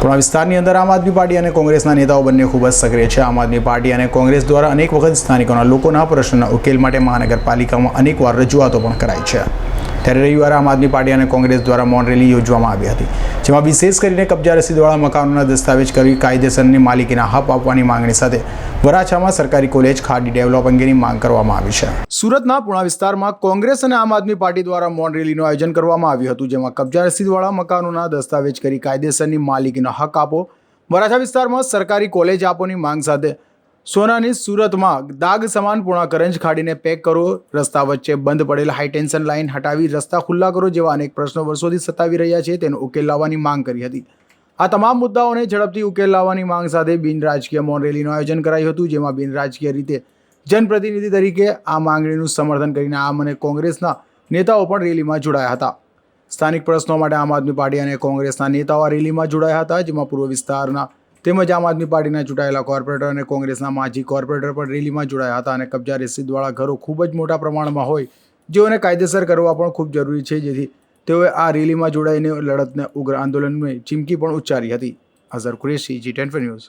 પૂર્ણ વિસ્તારની અંદર આમ આદમી પાર્ટી અને કોંગ્રેસના નેતાઓ બંને ખૂબ જ સક્રિય છે. આમ આદમી પાર્ટી અને કોંગ્રેસ દ્વારા અનેક વખત સ્થાનિકોના લોકોના પ્રશ્નોના ઉકેલ માટે મહાનગરપાલિકામાં અનેકવાર રજૂઆતો પણ કરાઈ છે. ત્યારે રવિવારે આમ આદમી પાર્ટી અને કોંગ્રેસ દ્વારા મૌન રેલી યોજવામાં આવી હતી, જેમાં વિશેષ કરીને કબજા રસીદવાળા મકાનોના દસ્તાવેજ કરી કાયદેસરની માલિકીના હપ આપવાની માંગણી સાથે વરાછામાં સરકારી કોલેજ ખાડી ડેવલપ અંગેની માંગ કરવામાં આવી છે. સુરતના પુણા વિસ્તારમાં કોંગ્રેસ અને આમ આદમી પાર્ટી દ્વારા મૌન રેલીનું આયોજન કરવામાં આવ્યું હતું, જેમાં કબજા રસીદવાળા મકાનોના દસ્તાવેજ કરી કાયદેસરની માલિકીનો હક આપો, વરાછા વિસ્તારમાં સરકારી કોલેજ આપોની માંગ સાથે સોનાની સુરતમાં દાગ સમાન પૂર્ણા કરંજ ખાડીને પેક કરો. રસ્તા વચ્ચે બંધ પડેલ હાઈટેન્શન લાઇન હટાવી રસ્તા ખુલ્લા કરો જેવા અનેક પ્રશ્નો વર્ષોથી સતાવી રહ્યા છે. તેનો ઉકેલ લાવવાની માંગ કરી હતી. આ તમામ મુદ્દાઓને ઝડપથી ઉકેલ લાવવાની માંગ સાથે બિન રાજકીય મૌન રેલીનું આયોજન કરાયું હતું, જેમાં બિન રાજકીય રીતે જનપ્રતિનિધિ તરીકે આ માંગણીનું સમર્થન કરીને આમ અને કોંગ્રેસના નેતાઓ પણ રેલીમાં જોડાયા હતા. સ્થાનિક પ્રશ્નો માટે આમ આદમી પાર્ટી અને કોંગ્રેસના નેતાઓ રેલીમાં જોડાયા હતા, જેમાં પૂર્વ વિસ્તારના તેમજ આમ આદમી પાર્ટીના ચૂંટાયેલા કોર્પોરેટર અને કોંગ્રેસના માજી કોર્પોરેટર પણ રેલીમાં જોડાયા હતા અને કબજા રસીદવાળા ઘરો ખૂબ જ મોટા પ્રમાણમાં હોય, જેઓને કાયદેસર કરવા પણ ખૂબ જરૂરી છે, જેથી તેઓએ આ રેલીમાં જોડાઈને લડતને ઉગ્ર આંદોલનને ચીમકી પણ ઉચ્ચારી હતી. Azhar Qureshi, G ten news.